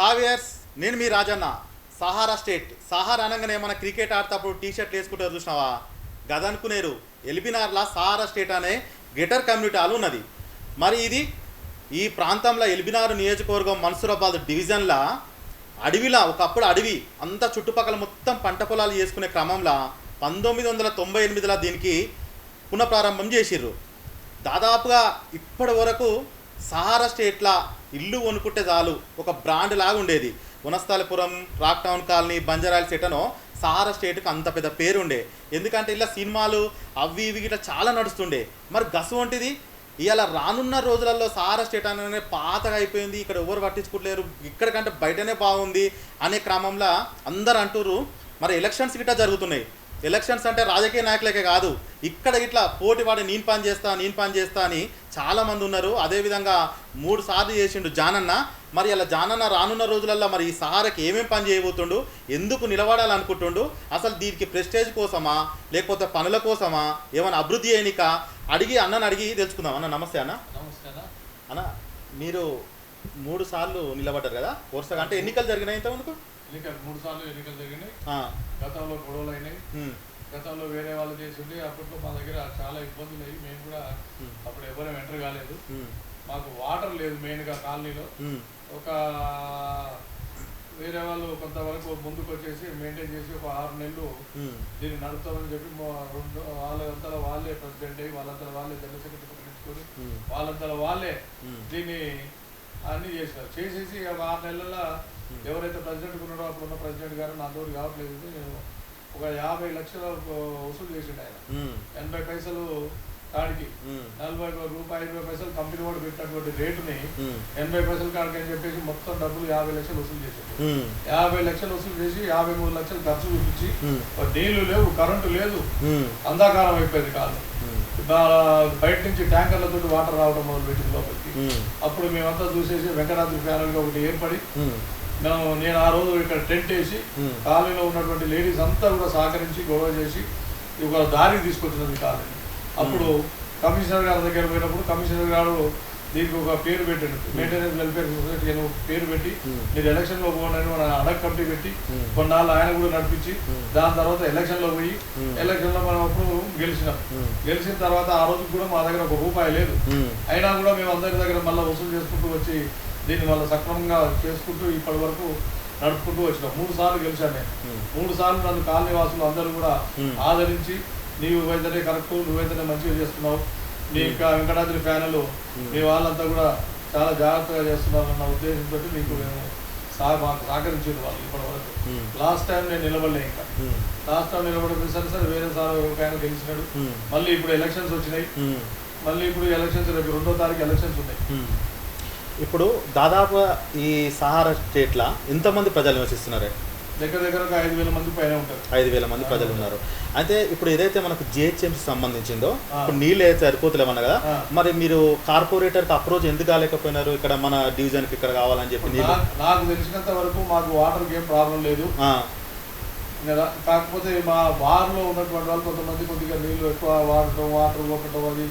హావియర్స్ నేను మీ రాజన్న. సహారా స్టేట్. సహారా అనగానే మన క్రికెట్ ఆడేటప్పుడు టీ షర్ట్లు వేసుకుంటారు చూసినావా? గదనుకునేరు ఎల్బినార్లా సహారా స్టేట్ అనే గ్రేటర్ కమ్యూనిటీ హాల్ ఉన్నది. మరి ఇది ఈ ప్రాంతంలో ఎల్బినార్ నియోజకవర్గం మన్సూరాబాద్ డివిజన్లా అడవిలా ఒకప్పుడు అడవి. అంతా చుట్టుపక్కల మొత్తం పంట పొలాలు చేసుకునే క్రమంలో పంతొమ్మిది వందల తొంభై ఎనిమిదిలో దీనికి పునఃప్రారంభం చేసిర్రు. దాదాపుగా ఇప్పటి వరకు సహారా స్టేట్ల ఇల్లు కొనుక్కుంటే చాలు. ఒక బ్రాండ్ లాగా ఉండేది. వనస్థలపురం రాక్ టౌన్ కాలనీ బంజరాయల సెటనో సహారా స్టేట్కి అంత పెద్ద పేరు ఉండే ఎందుకంటే ఇలా సినిమాలు అవి ఇవి ఇట్లా చాలా నడుస్తుండే. మరి గసు వంటిది? ఇవాళ రానున్న రోజులలో సహారా స్టేట్ అనే పాతగా అయిపోయింది. ఇక్కడ ఎవరు పట్టించుకోవట్లేరు ఇక్కడికంటే బయటనే బాగుంది అనే క్రమంలో అందరు అంటుర్రు. మరి ఎలక్షన్స్ గిట్ట జరుగుతున్నాయి. ఎలక్షన్స్ అంటే రాజకీయ నాయకులకే కాదు. ఇక్కడ ఇట్లా పోటీ వాడి నేను పని చేస్తా నేను పని చేస్తా అని చాలా మంది ఉన్నారు. అదేవిధంగా మూడు సార్లు చేసిండు జానన్న. మరి అలా జానన్న రానున్న రోజులలో మరి ఈ సహారాకి ఏమేం పని చేయబోతుండు? ఎందుకు నిలబడాలనుకుంటుండు? అసలు దీనికి ప్రెస్టేజ్ కోసమా? లేకపోతే పనుల కోసమా? ఏమైనా అభివృద్ధి చేయనిక? అడిగి అన్నని అడిగి తెలుసుకుందాం. అన్న నమస్తే అన్న. నమస్కారం అన్న. మీరు మూడు సార్లు నిలబడ్డారు కదా? వరుసగా అంటే ఎన్నికలు జరిగినాయి ఇంతవరకు ఎన్నికలు మూడు సార్లు ఎన్నికలు జరిగినాయి. గతంలో గొడవలు అయినాయి. గతంలో వేరే వాళ్ళు చేసింది. అప్పట్లో మా దగ్గర చాలా ఇబ్బందులు అయ్యి మేము కూడా అప్పుడు ఎవరు ఎంటర్ కాలేదు. మాకు వాటర్ లేదు మెయిన్గా కాలనీలో. ఒక వేరే వాళ్ళు కొంతవరకు ముందుకు వచ్చేసి మెయింటైన్ చేసి ఒక ఆరు నెలలు దీన్ని నడుపుతామని చెప్పి రెండు వాళ్ళంతా వాళ్ళే ప్రెసిడెంట్ అయ్యి వాళ్ళంతా వాళ్ళే జనరల్ సెక్రటరీ పట్టించుకొని వాళ్ళంతా వాళ్ళే దీన్ని అన్ని చేసినారు చేసేసి ఒక ఆరు నెలల ఎవరైతే ప్రెసిడెంట్ ఉన్నాడో అప్పుడు ఉన్న ప్రెసిడెంట్ గారు నా తోడు కావట్లేదు నేను ఒక యాభై లక్షల వసూలు చేసిండు ఆయన. ఎనభై పైసలు కాడికి నలభై రూపాయలు ఇరవై పైసలు కంపెనీ వాడు పెట్టినటువంటి రేటుని ఎనభై పైసలు కాడికి అని చెప్పేసి మొత్తం డబ్బులు యాభై లక్షలు వసూలు చేసిండు. యాభై లక్షలు వసూలు చేసి యాభై మూడు లక్షలు ఖర్చు చూపించి నీళ్ళు లేవు కరెంటు లేదు. అంధాకారం అయిపోయింది కాదు బయట నుంచి ట్యాంకర్లతో వాటర్ రావడం మొదలు పెట్టింది లోపలికి అప్పుడు మేమంతా చూసేసి వెంకటాద్రి ప్యానల్గా ఒకటి ఏర్పడి మేము నేను ఆ రోజు ఇక్కడ టెంట్ వేసి కాలనీలో ఉన్నటువంటి లేడీస్ అంతా కూడా సహకరించి గొడవ చేసి ఒక దారికి తీసుకొచ్చినది కాలనీ. అప్పుడు కమిషనర్ గారి దగ్గర పోయినప్పుడు కమిషనర్ గారు దీనికి ఒక పేరు పెట్టాడు. మెయింటెనెన్స్ వెల్ఫేర్ సొసైటీ అని పేరు పెట్టి మీరు ఎలక్షన్లో పోండి మన అడగ కమిటీ పెట్టి కొన్నాళ్ళు ఆయన కూడా నడిపించి. దాని తర్వాత ఎలక్షన్లో పోయి. ఎలక్షన్లో మనం అప్పుడు గెలిచినాం. గెలిచిన తర్వాత ఆ రోజు కూడా మా దగ్గర ఒక రూపాయి లేదు. అయినా కూడా మేము అందరి దగ్గర మళ్ళీ వసూలు చేసుకుంటూ వచ్చి దీన్ని మళ్ళీ సక్రమంగా చేసుకుంటూ ఇప్పటి వరకు నడుపుకుంటూ వచ్చినాం. మూడు సార్లు గెలిచాను నేను. మూడు సార్లు నన్ను కాలనీ వాసులు అందరూ కూడా. ఆదరించి నీవు అయితేనే కరెక్ట్ నువ్వైతేనే మంచిగా చేస్తున్నావు. నీ యొక్క వెంకటాద్రి ఫ్యాన్లు. మీ వాళ్ళంతా కూడా చాలా జాగ్రత్తగా చేస్తున్నారు అన్న ఉద్దేశంతో మీకు మేము మాకు సహకరించారు వాళ్ళు ఇప్పటి వరకు. లాస్ట్ టైం నేను నిలబడలే ఇంకా. లాస్ట్ టైం నిలబడి సరే సరే వేరే సార్ ఒక ఆయన గెలిచినాడు. మళ్ళీ ఇప్పుడు ఎలక్షన్స్ వచ్చినాయి. మళ్ళీ ఇప్పుడు ఎలక్షన్స్ రేపు రెండో తారీఖు ఎలక్షన్స్ ఉన్నాయి. ఇప్పుడు దాదాపు ఈ సహారా స్టేట్ల ఎంతమంది ప్రజలు నివసిస్తున్నారు? దగ్గర దగ్గర ఒక ఐదు వేల మంది పైన ఉంటారు. ఐదు వేల మంది ప్రజలు ఉన్నారు. అయితే ఇప్పుడు ఏదైతే మనకు జిహెచ్ఎంసీ సంబంధించిందో. ఇప్పుడు నీళ్ళు అయితే సరిపోతలేమన్న కదా. మరి మీరు కార్పొరేటర్కి అప్రోచ్ ఎందుకు కాలేకపోయినారు? ఇక్కడ మన డివిజన్కి ఇక్కడ కావాలని చెప్పి నాకు తెలిసినంత వరకు మాకు వాటర్కి ఏం ప్రాబ్లం లేదు. కదా కాకపోతే మా బార్లో ఉన్నటువంటి వాళ్ళు కొంతమంది కొద్దిగా నీళ్ళు ఎక్కువ వాడటం వాటర్ ఒకటం అది.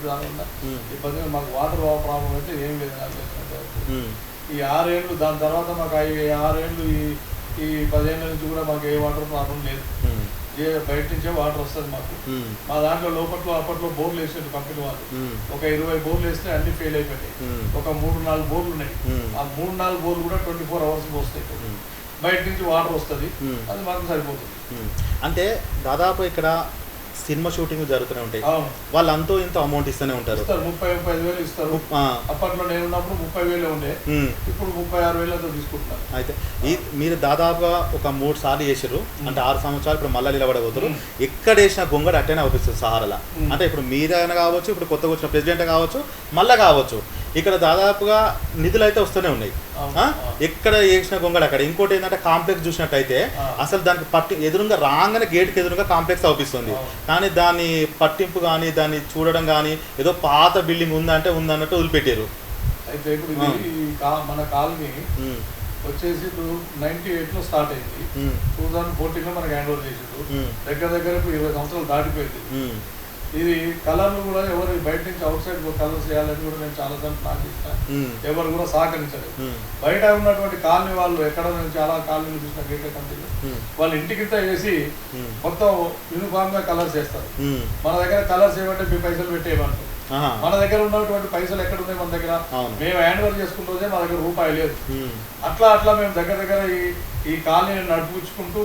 ఇబ్బంది మాకు వాటర్ ప్రాబ్లం అయితే ఏం లేదు. ఈ ఆరేళ్ళు దాని తర్వాత మాకు ఈ ఆరేళ్ళు ఈ ఈ పదిహేనుల నుంచి కూడా మాకు ఏ వాటర్ ప్రాబ్లం లేదు బయట నుంచే వాటర్ వస్తుంది మాకు. మా దాంట్లో లోపట్లో అప్పట్లో బోర్లు వేసారు కంపెనీ వాళ్ళు. ఒక ఇరవై బోర్లు వేస్తే అన్ని ఫెయిల్ అయిపోయాయి మ్మ్. ఒక మూడు నాలుగు బోర్లు ఉన్నాయి. ఆ మూడు నాలుగు బోర్లు కూడా ట్వంటీ ఫోర్ అవర్స్ వస్తాయి మ్మ్. బయట నుంచి వాటర్ వస్తుంది. అది మాకు సరిపోతుంది. అంటే దాదాపు ఇక్కడ సినిమా షూటింగ్ జరుగుతూనే ఉంటాయి. వాళ్ళు అంతో ఇంత అమౌంట్ ఇస్తూనే ఉంటారు. ముప్పై ముప్పై ఐదు వేలు ఇస్తారు. అప్పట్లో నేను ఉన్నప్పుడు ముప్పై వేలే ఉండే. ఇప్పుడు ముప్పై ఆరు వేలతో తీసుకుంటున్నారు. అయితే ఈ మీరు దాదాపుగా ఒక మూడు సార్లు చేసారు అంటే ఆరు సంవత్సరాలు ఇప్పుడు మళ్ళీ నిలబడబోతారు. ఎక్కడ వేసిన గొంగడ అట్టనే అవుపిస్తుంది సహారాల. అంటే ఇప్పుడు మీరైనా కావచ్చు ఇప్పుడు కొత్తగా వచ్చిన ప్రెసిడెంట్ కావచ్చు మళ్ళా కావచ్చు. ఇక్కడ దాదాపుగా నిధులు అయితే వస్తూనే ఉన్నాయి. ఎక్కడ వేసిన గొంగడ అక్కడ ఇంకోటి ఏంటంటే కాంప్లెక్స్ చూసినట్టయితే. అసలు దానికి పట్టి ఎదురుగా రాగానే గేట్కి ఎదురుగా కాంప్లెక్స్ అవుపిస్తుంది. కానీ దాని పట్టింపు కానీ దాన్ని చూడడం కానీ ఏదో పాత బిల్డింగ్ ఉందంటే ఉందన్నట్టు వదిలిపెట్టారు అయితే ఇప్పుడు ఈ కా- మన కాలనీ. వచ్చేసి ఇప్పుడు నైన్టీ ఎయిట్లో స్టార్ట్ అయింది. టూ థౌసండ్ ఫోర్టీన్లో మనకి హ్యాండ్ ఓవర్ చేసిండ్రు మ్మ్. దగ్గర దగ్గర ఇప్పుడు ఇరవై సంవత్సరాలు దాటిపోయింది. ఇది కలర్లు కూడా ఎవరు బయట నుంచి అవుట్ సైడ్ కలర్స్ చేయాలని కూడా నేను చాలా సార్లు ప్లాన్ ఉమ్, ఎవరు కూడా సహకరించలేదు. బయట ఉన్నటువంటి కాలనీ వాళ్ళు ఎక్కడ నేను చాలా కాలనీలు చూసిన గేట్ల కంపెనీలు ఉమ్, వాళ్ళు ఇంటికింత వేసి మొత్తం యూనిఫామ్గా కలర్స్ వేస్తారు ఉమ్. మన దగ్గర కలర్స్ ఏమంటే మీ పైసలు పెట్టేయమంటారు. మన దగ్గర ఉన్నటువంటి పైసలు ఎక్కడ ఉన్నాయి మన దగ్గర. మేము హ్యాండ్ ఓవర్ చేసుకున్న రోజే మా దగ్గర రూపాయి లేదు. అట్లా అట్లా మేము దగ్గర దగ్గర ఈ ఈ కాలనీని నడిపించుకుంటూ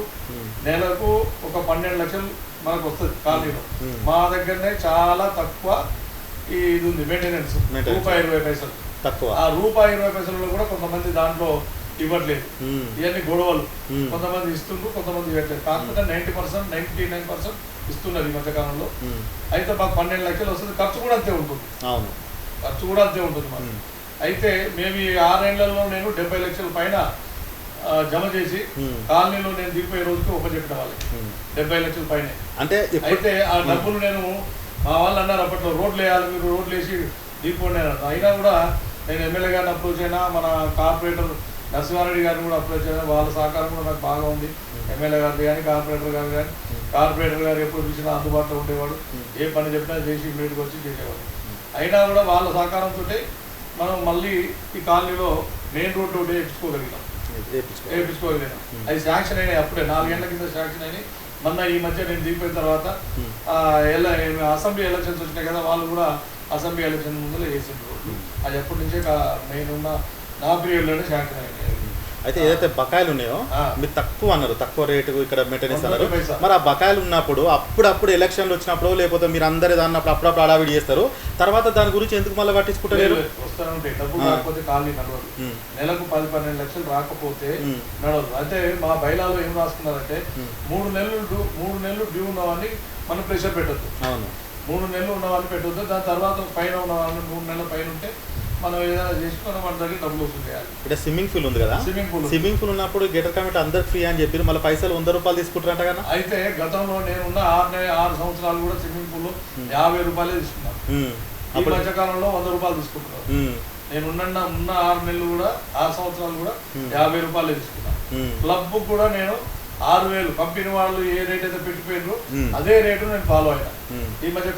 నెలకు ఒక పన్నెండు లక్షలు మనకు వస్తుంది కాలనీలో. మా దగ్గరనే చాలా తక్కువ ఈ ఇది ఉంది మెయింటెనెన్స్. రూపాయి ఇరవై పైసలు. తక్కువ. ఆ రూపాయి ఇరవై పైసలలో కూడా కొంతమంది దాంట్లో ఇవ్వట్లేదు. ఇవన్నీ గొడవలు. కొంతమంది ఇస్తుండ్రు కొంతమంది ఇవ్వట్లేదు. కాకపోతే ninety percent ninety nine percent ఇస్తున్నారు ఈ మధ్యకాలంలో. అయితే మాకు పన్నెండు లక్షలు వస్తుంది ఖర్చు కూడా అంతే ఉంటుంది. అవును. ఖర్చు కూడా అంతే ఉంటుంది మాకు. అయితే మేము ఈ ఆరేళ్ళలో నేను డెబ్బై లక్షల పైన జమ చేసి కాలనీలో నేను దిగిపోయే రోజుకి ఉపజెప్పిన వాళ్ళకి. ఉమ్. డెబ్బై లక్షల పైన. అంటే అయితే ఆ డబ్బులు నేను మా వాళ్ళు అన్నారు అప్పట్లో రోడ్లు వేయాలి మీరు రోడ్లు వేసి దిగిపోండి అయినా కూడా నేను ఎమ్మెల్యే గారిని అప్రోచ్ అయినా మన కార్పొరేటర్ నరసింహారెడ్డి గారిని కూడా అప్రోచ్ అయినా వాళ్ళ సహకారం కూడా నాకు బాగా ఉంది. ఎమ్మెల్యే గారు కానీ కార్పొరేటర్ గారు కానీ కార్పొరేటర్ గారు ఎప్పుడు పిలిచినా అందుబాటులో ఉండేవాడు. ఏ పని చెప్పినా చేసి మీటికి వచ్చి చేసేవాడు. అయినా కూడా వాళ్ళ సహకారంతో మనం మళ్ళీ ఈ కాలనీలో మెయిన్ రోడ్డు వేయించుకోగలిగాం వేయించుకో. వేయించుకోగలిగాం అది శాంక్షన్ అయినాయి అప్పుడే నాలుగేళ్ళ కింద శాంక్షన్ అయినాయి. మొన్న ఈ మధ్య నేను దిగిపోయిన తర్వాత అసెంబ్లీ ఎలక్షన్స్ వచ్చినాయి కదా వాళ్ళు కూడా అసెంబ్లీ ఎలక్షన్ ముందు వేసిండ్రు అది ఎప్పటి నుంచే కా- నేనున్న నా పీరియడ్లోనే శాంక్షన్ అయినాయి. అయితే ఏదైతే బకాయిలు ఉన్నాయో. మీరు తక్కువ అన్నారు తక్కువ రేటు ఇక్కడ మెయింటెనెన్స్ అన్నారు. మరి ఆ బకాయిలు ఉన్నప్పుడు అప్పుడప్పుడు ఎలక్షన్లు వచ్చినప్పుడు లేకపోతే మీరు అందరి దాన్నప్పుడు అప్పుడప్పుడు అడావిడి చేస్తారు. తర్వాత దాని గురించి ఎందుకు మళ్ళీ పట్టించుకుంటలేరు? ఉమ్, నెలకు పది పన్నెండు లక్షలు రాకపోతే నడవదు. అంటే మా బైలాలో ఏం రాసుకున్నారంటే. మూడు నెలలు మూడు నెలలు డ్యూ ఉన్నవాడిని మనం ప్రెషర్ పెట్టద్దు. అవును. మూడు నెలలు ఉన్నవాడిని పెట్టొద్దు. దాని తర్వాత పైన ఉన్నవాడిని మూడు నెలల పైన ఉంటే మనం ఏదైనా మనం దగ్గర డబ్బులు వసూలు చేయాలి. ఇక్కడ స్విమ్మింగ్ పూల్ ఉంది కదా? స్విమ్మింగ్ పూల్ స్విమ్మింగ్ పూల్ ఉన్నప్పుడు గేటర్ కమిటీ అందరికి ఫ్రీ అని చెప్పి మళ్ళీ పైసలు వంద రూపాయలు తీసుకుంటారంట కదా? అయితే గతంలో నేనున్న ఆరు ఆరు సంవత్సరాలు కూడా స్విమ్మింగ్ పూల్ యాభై రూపాయలే తీసుకున్నాను. ఈ మధ్యకాలంలో వంద రూపాయలు తీసుకుంటున్నారు ఉమ్, నేను ఉన్న ఉన్న ఆరు నెలలు కూడా ఆరు సంవత్సరాలు కూడా. యాభై రూపాయలే తీసుకున్నాను. క్లబ్ కూడా నేను ఆరు వేలు కంపెనీ వాళ్ళు ఏ రేట్ అయితే పెట్టిపోయినారో. అదే రేటు నేను ఫాలో అయినా. ఉమ్. ఈ మధ్య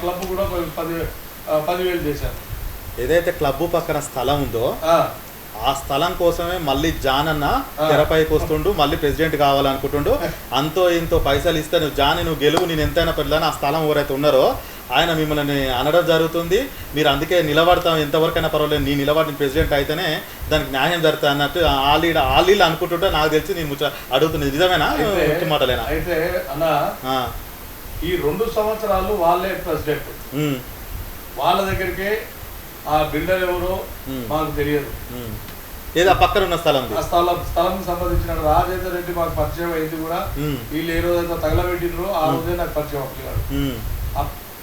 క్లబ్ కూడా పది పదివేలు చేశాను ఏదైతే క్లబ్ పక్కన స్థలం ఉందో ఆ, స్థలం కోసమే మళ్ళీ జాన్ అన్న. తెరపైకి వస్తుండు మళ్ళీ ప్రెసిడెంట్ కావాలనుకుంటుండు. అంతో ఇంతో పైసలు ఇస్తే నువ్వు జాని నువ్వు గెలువు నేను ఎంతైనా పర్లేదు ఆ స్థలం ఎవరైతే ఉన్నారో ఆయన మిమ్మల్ని అనడం జరుగుతుంది. మీరు అందుకే నిలబడతాం ఎంతవరకైనా పర్వాలేదు నీ నిలబడిన ప్రెసిడెంట్ అయితేనే దానికి న్యాయం జరుగుతుంది అన్నట్టు ఆలీడ ఆలీలు అనుకుంటుంటే నాకు తెలిసి నేను ముచ్చ అడుగుతుంది. నిజమేనా? మాటలేనా? అయితే అన్న ఈ రెండు సంవత్సరాలు వాళ్ళే ప్రెసిడెంట్. వాళ్ళ దగ్గరికే ఆ బిల్డర్ ఎవరో. మాకు తెలియదు. ఏదో పక్కన ఉన్న స్థలం ఆ స్థలం స్థలం సంబంధించిన రాజేందర్ రెడ్డి మాకు పరిచయం అయింది కూడా వీళ్ళు ఏ రోజైతే తగలబెట్టిండ్రో ఆ రోజే నాకు పరిచయం ఉమ్,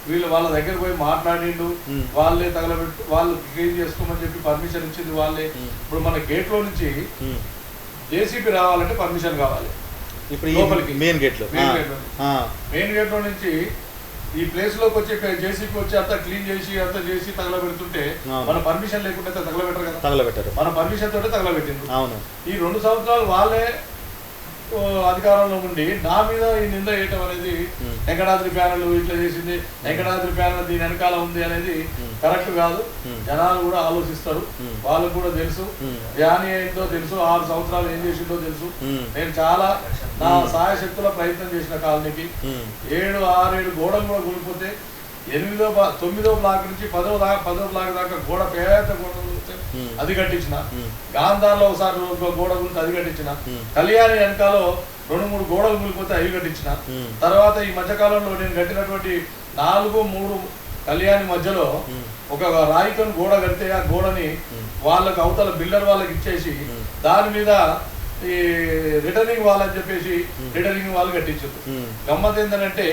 వీళ్ళు వాళ్ళ దగ్గర పోయి మాట్లాడిండు. వాళ్ళే తగలబెట్టు వాళ్ళు క్లీన్ చేసుకోమని చెప్పి పర్మిషన్ ఇచ్చింది వాళ్ళే. ఇప్పుడు మన గేట్లో నుంచి. జేసీబీ రావాలంటే పర్మిషన్ కావాలి ఇప్పుడు లోపలికి. మెయిన్ గేట్లో Main ఆ, gate లో. మెయిన్ గేట్లో నుంచి ఈ ప్లేస్లోకి వచ్చి జేసీబీ వచ్చి అంతా క్లీన్ చేసి అంతా చేసి తగలబెడుతుంటే. మన పర్మిషన్ లేకుండా తగలబెట్టరు కదా. తగలబెట్టారు. మన పర్మిషన్ తోటే తగలబెట్టిండ్రు. అవును. ఈ రెండు సంవత్సరాలు వాళ్ళే అధికారంలో ఉండి నా మీద ఈ నింద వేయటం అనేది. వెంకటాద్రి ప్యానల్ ఇట్లా చేసింది వెంకటాద్రి ప్యానల్ దీని వెనకాల ఉంది అనేది. కరెక్ట్ కాదు. జనాలు కూడా ఆలోచిస్తారు. వాళ్ళకు కూడా తెలుసు. ధ్యాని ఏంటో తెలుసు ఆరు సంవత్సరాలు ఏం చేసిందో తెలుసు నేను చాలా నా సహాయ శక్తుల ప్రయత్నం చేసిన కాలనీకి ఏడు ఆరేడు గోడలు కూడా కూలిపోతే ఎనిమిదో తొమ్మిదో బ్లాక్ నుంచి పదో దాకా పదో బ్లాక్ దాకా గోడ పేద గోడ. అది కట్టించిన గాంధార్లో ఒకసారి ఒక గోడ గురించి అది కట్టించిన. కళ్యాణి వెనకాలో రెండు మూడు గోడలు కూలిపోతే అవి కట్టించిన. తర్వాత ఈ మధ్యకాలంలో నేను కట్టినటువంటి నాలుగు మూడు కళ్యాణి మధ్యలో. ఒక రాయితో గోడ కడితే ఆ గోడని. వాళ్ళకి అవతల బిల్డర్ వాళ్ళకి ఇచ్చేసి. దాని మీద ఈ రిటర్నింగ్ వాల్ అని చెప్పేసి రిటర్నింగ్ వాల్ కట్టించారు గమ్మత్ ఏంటంటే.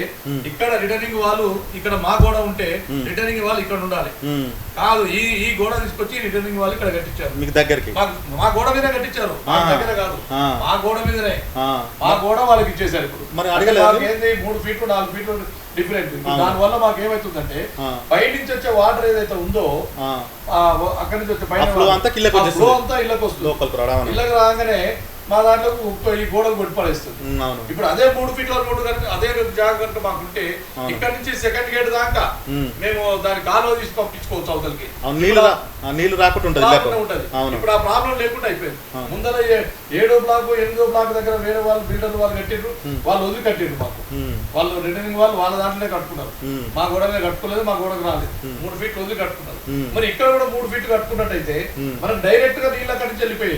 ఇక్కడ రిటర్నింగ్ వాళ్ళు ఇక్కడ మా గోడ ఉంటే. రిటర్నింగ్ వాళ్ళు ఇక్కడ ఉండాలి. కాదు ఈ ఈ గోడ తీసుకొచ్చి రిటర్నింగ్ వాళ్ళు ఇక్కడ కట్టించారు. మీకు దగ్గరికి. మా గోడ మీద కట్టించారు. మా. దగ్గర కాదు. మా గోడ మీదనే. మా గోడ వాళ్ళకి ఇచ్చేసారు ఇప్పుడు. మరి అడగలేదు? ఏంది మూడు ఫీట్లు నాలుగు ఫీట్లు డిఫరెంట్. దాని వల్ల మాకు ఏమైతుందంటే. బయట నుంచి వచ్చే వాటర్ ఏదైతే ఉందో అక్కడి నుంచి వచ్చే అంతా అంతా ఇళ్ళకి వస్తుంది లోపలికి ఇళ్ళకి రాగానే మా దాంట్లో ఉప్పు ఈ గోడకు కొట్టి పడేస్తుంది. ఉమ్, అవును. ఇప్పుడు అదే మూడు ఫీట్ల రోడ్డు కనుక అదే జాగా కనుక మాకుంటే. ఇక్కడ నుంచి సెకండ్ గేట్ దాకా. మేము దాని కాలువ తీసి పంపించుకోవచ్చు అవతలకి. నీళ్ళు రాకుండా ఉంటుంది ఇప్పుడు ఆ ప్రాబ్లం లేకుండా అయిపోయింది. ముందర ఏడో బ్లాక్ ఎనిమిదో బ్లాక్ దగ్గర వేరే వాళ్ళు బిల్డర్ వాళ్ళు కట్టిర్రు. ఉమ్. వాళ్ళు వదిలి కట్టిర్రు మాకు. వాళ్ళు రిటర్నింగ్ వాళ్ళు వాళ్ళ దాంట్లోనే కట్టుకున్నారు. మా గోడ మీద కట్టుకోలేదు మా గోడకు రాలేదు. మూడు ఫీట్లు వదిలి కట్టుకున్నారు. మరి ఇక్కడ కూడా మూడు ఫీట్లు కట్టుకున్నట్టయితే. మనం డైరెక్ట్గా నీళ్ళ అక్కడి నుంచి వెళ్ళిపోయి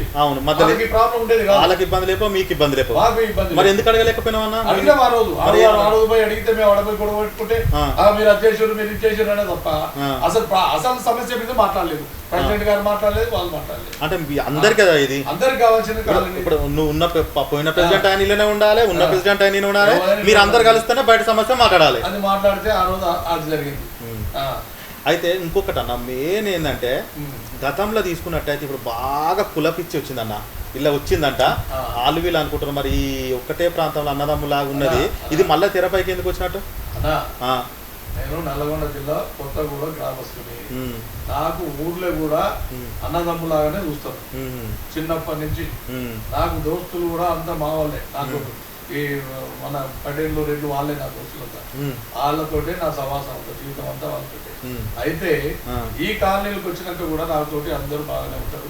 ప్రాబ్లం ఉండేది కాదు. వాళ్ళకి ఇబ్బంది లేపో మీకు ఇబ్బంది లేపో మాకు ఇబ్బంది మరి. ఎందుకు అడగలేకపోయినావన్నా అడిగినాం ఆ రోజు. ఆ రోజు ఆ రోజు పోయి అడిగితే మేము అడగపోయి గొడవ పెట్టుకుంటే మీరు అది చేసారు మీరు ఇది చేసారు అనే తప్ప. అసలు అసలు సమస్య మీద మాట్లాడలేదు. ప్రెసిడెంట్ గారు మాట్లాడలేదు వాళ్ళు మాట్లాడలేదు. అంటే అందరికి కదా ఇది? అందరికి కావాల్సింది ఇప్పుడు- నువ్వు ఉన్న పోయిన ప్రెసిడెంట్ ఆయన ఇల్లనే ఉండాలి ఉన్న. ప్రెసిడెంట్ ఆయన ఉండాలి. మీరు అందరు కలిస్తేనే బయట సమస్య మాట్లాడాలి. అది మాట్లాడితే ఆ రోజు ఆ- అది జరిగింది. అయితే ఇంకొకటి అన్న మెయిన్ ఏంటంటే. గతంలో తీసుకున్నట్టయితే ఇప్పుడు బాగా కులపిచ్చి వచ్చిందన్న. ఇలా వచ్చిందంట. వాళ్ళు వీళ్ళు అనుకుంటారు మరి ఈ ఒక్కటే ప్రాంతంలో అన్నదమ్ములాగా ఉన్నది. ఇది మళ్ళీ తెరపైకి ఎందుకు వచ్చినట్టు? నేను నల్లగొండ జిల్లా కొత్తగూడ గ్రామస్తుని నాకు ఊర్లో కూడా అన్నదమ్ములాగానే చూస్తారు. చిన్నప్పటి నుంచి. నాకు దోస్తులు కూడా అంతా మా వాళ్ళే నాకు ఈ మన పటేళ్ళు రెండు వాళ్ళే నా దోస్తులు అంతా. ఉమ్, వాళ్ళతోటే నా సమాసం అంతా జీవితం అంతా వాళ్ళతోటే. ఉమ్, అయితే. ఈ కాలనీలకు వచ్చినాక కూడా నాతోటి అందరూ బాగానే ఉంటారు.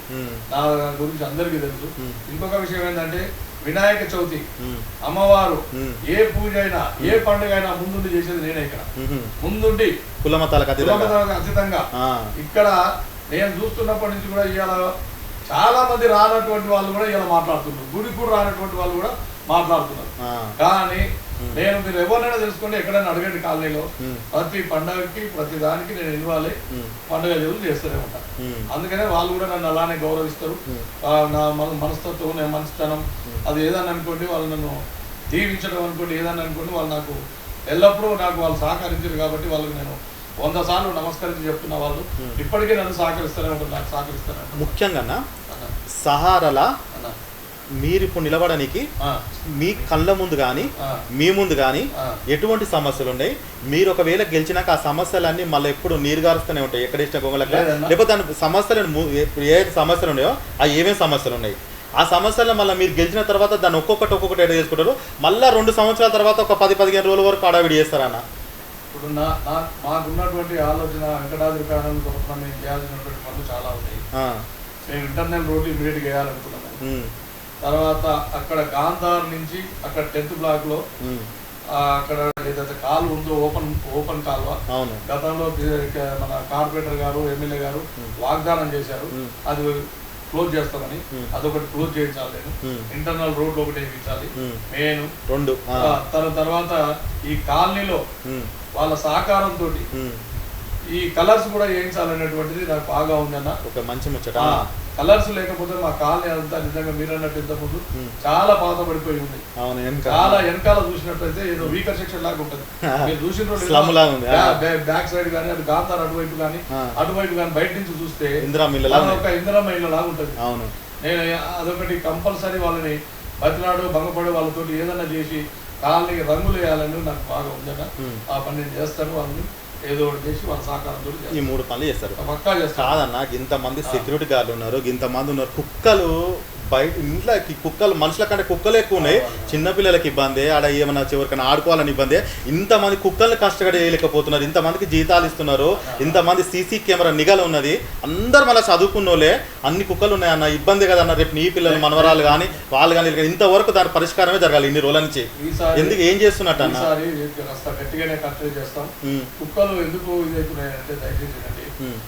నా గురించి అందరికీ తెలుసు. ఇంకొక విషయం ఏంటంటే వినాయక చవితి అమ్మవారు ఏ పూజ అయినా ఏ పండుగ అయినా ముందుండి చేసేది నేనే ఇక్కడ. ముందుండి కులమతాలకు అతీతంగా. ఇక్కడ నేను చూస్తున్నప్పటి నుంచి కూడా ఇవాళ చాలా మంది రానటువంటి వాళ్ళు కూడా ఇలా మాట్లాడుతున్నారు. గుడికి కూడా రానటువంటి వాళ్ళు కూడా మాట్లాడుతున్నారు కానీ నేను మీరు ఎవరినైనా తెలుసుకోండి ఎక్కడైనా అడగండి కాలనీలో. ప్రతి పండగకి ప్రతి దానికి నేను ఉమ్, పండుగ జరుగులు చేస్తూనే ఉంటాను అందుకనే వాళ్ళు కూడా నన్ను అలానే గౌరవిస్తారు. నా మన మనస్తత్వం నా మనస్తనం అది ఏదన్నా అనుకోండి వాళ్ళు నన్ను దీవించడం అనుకోండి ఏదన్నా అనుకోండి వాళ్ళు నాకు ఎల్లప్పుడూ నాకు వాళ్ళు సహకరించారు కాబట్టి వాళ్ళకి నేను వంద సార్లు నమస్కరించి చెప్తున్న వాళ్ళు. ఇప్పటికీ నన్ను సహకరిస్తూనే ఉంటారు నాకు సహకరిస్తూనే ఉంటారు. ముఖ్యంగా సహారాలా? మీరు ఇప్పుడు నిలబడడానికి మీ కళ్ళ ముందు కానీ మీ ముందు కానీ. ఎటువంటి సమస్యలు ఉన్నాయి మీరు ఒకవేళ గెలిచినాక ఆ సమస్యలన్నీ మళ్ళీ ఎప్పుడు నీరు గారుస్తూనే ఉంటాయి. ఎక్కడ ఇచ్చిన లేదన్నా. లేకపోతే దాని సమస్యలను ఏ సమస్యలు ఉన్నాయో ఆ ఏమేమి సమస్యలు ఉన్నాయి? ఆ సమస్యలను మళ్ళీ మీరు గెలిచిన తర్వాత దాన్ని ఒక్కొక్కటి ఒక్కొక్కటి ఎడ చేసుకుంటారు? మళ్ళీ రెండు సంవత్సరాల తర్వాత ఒక పది పదిహేను రోజుల వరకు అడవిడి చేస్తారన్న. ఇప్పుడు నా మాకున్నటువంటి ఆలోచన వెంకటాద్రి ప్యానల్ మేము చేయాల్సినటువంటి పనులు చాలా ఉన్నాయి. మేము ఇంటర్నల్ రోడ్డు ఇమీడియట్గా వేయాలనుకున్నాము ఉమ్, తర్వాత అక్కడ గాంధార్ నుంచి అక్కడ టెన్త్ బ్లాక్లో ఉమ్, ఆ, అక్కడ ఏదైతే కాలువ ఉందో ఓపెన్ ఓపెన్ కాలువ? గతంలో మన కార్పొరేటర్ గారు ఎమ్మెల్యే గారు వాగ్దానం చేశారు. అది క్లోజ్ చేస్తామని. అదొకటి క్లోజ్ చేయించాలి నేను. ఇంటర్నల్ రోడ్ ఒకటి వేయించాలి. మెయిన్ రెండు తన తర్వాత ఈ కాలనీలో వాళ్ళ సహకారంతో ఈ కలర్స్ కూడా వేయించాలనేటువంటిది నాకు బాగా ఉందన్న. ఒక మంచి ముచ్చట. కలర్స్ లేకపోతే మా కాలనీ అంతా నిజంగా మీరు అన్నట్టు ఇంత ముందు Hmm. చాలా పాత పడిపోయి ఉంది. చాలా వెనకాల చూసినట్టయితే ఏదో వీకర్ సెక్షన్ లాగా ఉంటుంది. మీరు చూసిన. బ్యాక్ సైడ్ కానీ అది గాంధార్ అటువైపు కానీ. అటువైపు కానీ బయట నుంచి చూస్తే ఒక ఇందిరమ్మ ఇల్లు లాగా ఉంటుంది. అవును. నేను అదొకటి కంపల్సరీ వాళ్ళని బతినాడు భంగపడి వాళ్ళతోటి ఏదన్నా చేసి కాలనీకి రంగులు వేయాలని నాకు బాగా ఉందట. ఆ పని నేను చేస్తాను వాళ్ళని. ఏదో ఒకటి చేసి వాళ్ళ సహకారంతో ఈ మూడు పనులు చేస్తారు. పక్కా చేస్తాను కాదన్న ఇంతమంది సెక్యూరిటీ గార్డులు ఉన్నారు ఇంతమంది ఉన్నారు. కుక్కలు బయట ఇంట్లోకి కుక్కలు మనుషుల కంటే కుక్కలు ఎక్కువ ఉన్నాయి. చిన్నపిల్లలకి ఇబ్బంది ఆడ ఏమైనా చివరికైనా ఆడుకోవాలని ఇబ్బంది. ఇంతమంది కుక్కల్ని కష్టపడి చేయలేకపోతున్నారు ఇంతమందికి జీతాలు ఇస్తున్నారు. ఇంతమంది సీసీ కెమెరా నిఘలు ఉన్నది. అందరు మళ్ళీ చదువుకున్నోళ్ళే. అన్ని కుక్కలు ఉన్నాయన్న ఇబ్బంది కదన్న. రేపు నీ పిల్లలు మనవరాలు కానీ వాళ్ళు కానీ ఇంతవరకు దాని పరిష్కారమే జరగాలి ఇన్ని రోజుల నుంచి. ఎందుకు ఏం చేస్తున్నట్టు అన్న? కుక్కలు ఎందుకు ఇది అవుతున్నాయంటే దయచేసి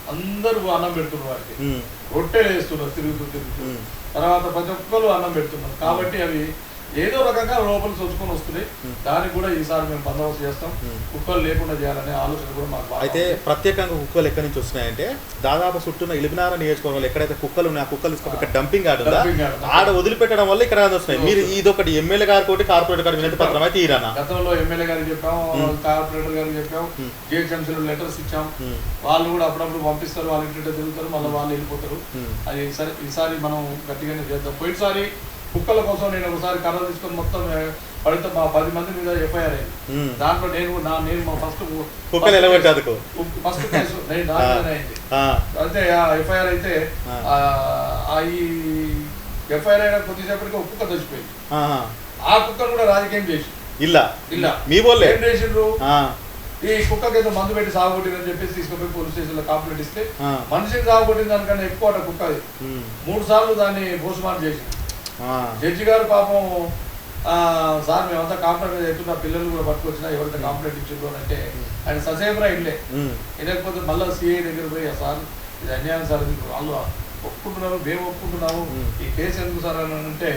అందరూ అన్నం పెడుతున్నారు వాటికి ఉమ్, రొట్టెలు వేస్తున్నారు తిరుగుతూ తిరుగుతూ. ఉమ్. తర్వాత ప్రతి ఒక్కరు అన్నం పెడుతున్నారు. కాబట్టి అవి ఏదో రకంగా లోపల చొచ్చుకొని వస్తున్నాయి. దానికి కూడా ఈసారి మేము బందోబస్తు చేస్తాం. కుక్కలు లేకుండా చేయాలనే ఆలోచన కూడా మాకు అయితే. ప్రత్యేకంగా కుక్కలు ఎక్కడి నుంచి వస్తున్నాయంటే దాదాపు చుట్టూన ఇలిపినార నియోజకవర్గంలో ఎక్కడైతే కుక్కలు ఉన్నాయో ఆ కుక్కలు ఇక్కడ డంపింగ్ yard. ఆడ వదిలిపెట్టడం వల్ల ఇక్కడ వస్తున్నాయి. మీరు ఇది ఒకటి ఎమ్మెల్యే గారి కోటి కార్పొరేట్ గారి వినతి పత్రం అయితే ఈరన్న గతంలో ఎమ్మెల్యే గారికి చెప్పాం కార్పొరేటర్ గారికి చెప్పాం జిహెచ్ఎంసీలో లెటర్స్ ఇచ్చాం. వాళ్ళు కూడా అప్పుడప్పుడు పంపిస్తారు వాళ్ళ ఇంటి తిరుగుతారు మళ్ళీ వాళ్ళు వెళ్ళిపోతారు. అది సరే ఈసారి మనం గట్టిగానే చేద్దాం. పోయినసారి కుక్కల కోసం నేను ఒకసారి కర్ర తీసుకొని మొత్తం పడితే మా పది మంది మీద ఎఫ్ఐఆర్ అయింది. దాంట్లో నేను నా నేను మా ఫస్ట్ కుక్కలు ఎలగొట్టేందుకు ఫస్ట్ కేసు నేను దాంట్లోనే అయింది. అయితే ఆ ఎఫ్ఐఆర్ అయితే ఈ ఎఫ్ఐఆర్ అయిన కొద్దిసేపటికి ఒక కుక్క చచ్చిపోయింది. ఆ. కుక్కను కూడా రాజకీయం చేసి ఇల్లా? ఇలా మీ వాళ్ళే ఏం చేసిండ్రు? ఈ కుక్కకి ఏదో మందు పెట్టి సాగుకొట్టిందని చెప్పేసి తీసుకుపోయి పోలీస్ స్టేషన్లో కంప్లైంట్ ఇస్తే ఆ. మనిషిని సాగుకొట్టిన దానికన్నా ఎక్కువ కుక్క అది. మూడు సార్లు దాన్ని పోస్ట్మార్టం చేసి ఆ, జడ్జి గారు పాపం సార్ మేమంతా కాంప్లైంట్ చేస్తున్నా పిల్లలు కూడా పట్టుకొచ్చినా ఎవరైతే కాంప్లైంట్ ఇచ్చిండ్రు అంటే ఆయన ససేమరా ఇల్లే. వినకపోతే మళ్ళీ సిఐ దగ్గర పోయి "ఆ సార్ ఇది అన్యాయం సార్ ఇది వాళ్ళు ఒప్పుకుంటున్నారు మేము ఒప్పుకుంటున్నాము. ఈ కేసు ఎందుకు సార్? అని అంటే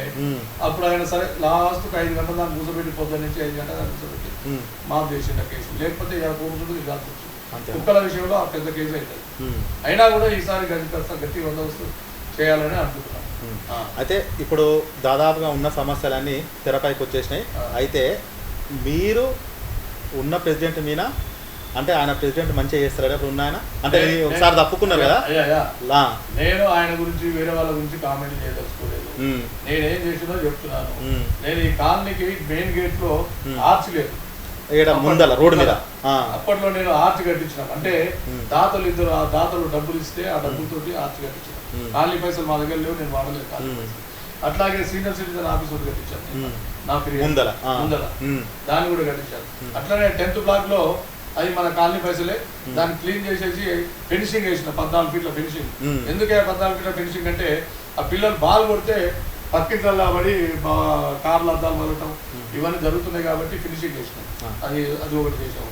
అప్పుడు ఆయన సరే లాస్ట్కి ఐదు గంటల దాన్ని కూర్చోబెట్టి పొద్దున్న నుంచి ఐదు గంటల దాన్ని కూర్చోబెట్టి ఉమ్, మాఫ్ చేసిన కేసు. లేకపోతే ఇలా కూర్చుంటుంది కాదు అంతే. కుక్కల విషయంలో ఆ పెద్ద కేసు అవుతుంది ఉమ్, అయినా కూడా ఈసారి కాస్త గట్టి బందోబస్తు చేయాలని అనుకుంటున్నాం. ఉమ్. ఆ. అయితే ఇప్పుడు దాదాపుగా ఉన్న సమస్యలన్నీ తెరపైకి వచ్చేసినాయి. అయితే మీరు ఉన్న ప్రెసిడెంట్ మీన? అంటే ఆయన ప్రెసిడెంట్ మంచిగా చేస్తారా? ఇప్పుడు ఉన్న ఆయన? అంటే ఒకసారి తప్పుకున్నారు కదా? నేను ఆయన గురించి వేరే వాళ్ళ గురించి కామెంట్ చేయదలుచుకోలేదు. ఉమ్, నేనేం చేసినో చెప్తున్నాను. ఉమ్. నేను ఈ కాలనీకి మెయిన్ గేట్లో. ఆర్చ్ లేదు. ముందల రోడ్డు మీద. అప్పట్లో నేను ఆర్చ్ కట్టించిన. అంటే. దాతలు ఇద్దరు ఆ దాతలు డబ్బులు ఇస్తే ఆ డబ్బులతోటి ఆర్చ్ కట్టించిన. కాలనీ పైసలు మా దగ్గర లేవు నేను వాడలేదు. పైసలు. అట్లాగే సీనియర్ సిటిజన్ ఆఫీస్ ఒకటి కట్టించాను. నా ముందల. ముందల. దాన్ని కూడా కట్టించాను. అట్లనే టెన్త్ బ్లాక్లో అది మన కాలనీ పైసలే. దాన్ని క్లీన్ చేసేసి ఫినిషింగ్ వేసిన పద్నాలుగు ఫీట్ల ఫినిషింగ్. ఎందుకే పద్నాలుగు ఫీట్ల ఫినిషింగ్ అంటే ఆ పిల్లలు బాల్ కొడితే పక్కింట్లలో పడి బా- కార్లు అద్దాలు మొదలటం ఇవన్నీ జరుగుతున్నాయి కాబట్టి ఫినిషింగ్ చేసినాం. అది అది ఒకటి చేసాం.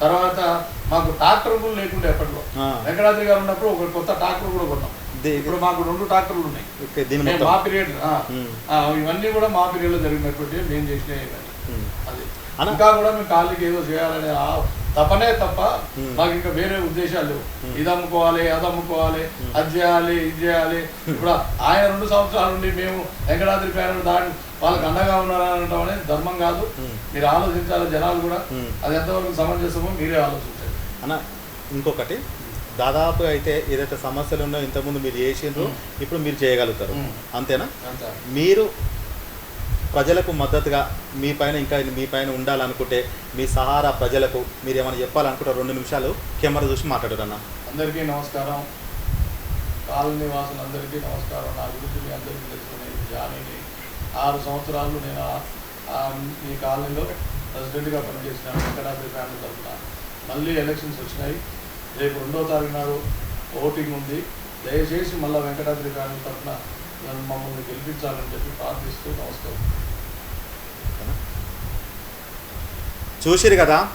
తర్వాత మాకు ట్రాక్టర్ కూడా లేకుండే అప్పట్లో. ఆ. వెంకటాద్రి గారు ఉన్నప్పుడు ఒక కొత్త ట్రాక్టర్ కూడా కొన్నాం. ఇప్పుడు మాకు రెండు ట్రాక్టర్లు ఉన్నాయి. మా పీరియడ్ ఉమ్, ఇవన్నీ కూడా మా పీరియడ్లో జరిగినటువంటి మేము ఇవన్నీ ఉమ్. అది. ఇంకా కూడా మేము కాళ్ళకి ఏదో చేయాలనే తపనే తప్ప. మాకు ఇంకా వేరే ఉద్దేశాలు. ఇది అమ్ముకోవాలి అది అమ్ముకోవాలి. అది చేయాలి ఇది చేయాలి ఇప్పుడు ఆయన రెండు సంవత్సరాల నుండి మేము వెంకటాద్రి పేరు దాని వాళ్ళకి అండగా ఉన్నారని అనడం అనేది ధర్మం కాదు. మీరు ఆలోచించాలి జనాలు కూడా. అది ఎంతవరకు సమంజసమో మీరే ఆలోచించండి అన్న ఇంకొకటి దాదాపుగా అయితే ఏదైతే సమస్యలు ఉన్నాయో ఇంతకుముందు మీరు చేసిండ్రు. ఇప్పుడు మీరు చేయగలుగుతారు. అంతేనా అంతే మీరు ప్రజలకు మద్దతుగా మీ పైన ఇంకా మీ పైన ఉండాలనుకుంటే మీ సహారా ప్రజలకు మీరు ఏమైనా చెప్పాలనుకుంటే రెండు నిమిషాలు కెమెరా చూసి మాట్లాడరు అందరికీ నమస్కారం. కాలనీ వాసులందరికీ నమస్కారం. నా గురించి మీ అందరికీ తెలుసుకునే జానీని ఆరు సంవత్సరాలు నేను ఈ కాలనీలో ప్రెసిడెంట్గా పనిచేసినాను. వెంకటాద్రి ఫ్యామిలీ తరఫున. మళ్ళీ ఎలక్షన్స్ వచ్చినాయి. రేపు రెండో తారీఖు నాడు ఓటింగ్ ఉంది. దయచేసి మళ్ళీ వెంకటాద్రి ఫ్యామిలీ తరఫున నన్ను మమ్మల్ని గెలిపించాలని చెప్పి ప్రార్థిస్తూ నమస్కారం. చూసిరు కదా?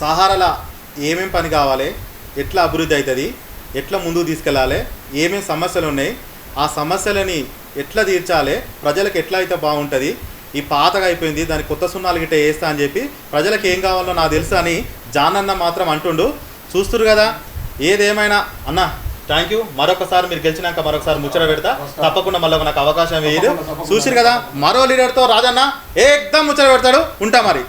సహారాల ఏమేం పని కావాలి? ఎట్లా అభివృద్ధి అవుతుంది ఎట్లా ముందుకు తీసుకెళ్ళాలి? ఏమేం సమస్యలు ఉన్నాయి? ఆ సమస్యలని ఎట్లా తీర్చాలి? ప్రజలకు ఎట్లా అయితే బాగుంటుంది? ఈ పాతగా అయిపోయింది దాని కొత్త సున్నాలు గిట్ట వేస్తా అని చెప్పి ప్రజలకు ఏం కావాలో నాకు తెలుసు అని జానన్న మాత్రం అంటుండు. చూస్తురు కదా? ఏదేమైనా అన్న థ్యాంక్ యూ మరొకసారి మీరు గెలిచినాక మరొకసారి ముచ్చట పెడతా. తప్పకుండా మళ్ళీ నాకు అవకాశం వేయదు. చూసిరు కదా మరో లీడర్తో రాజన్న ఏకదం ముచ్చట పెడతాడు. ఉంటా మరి.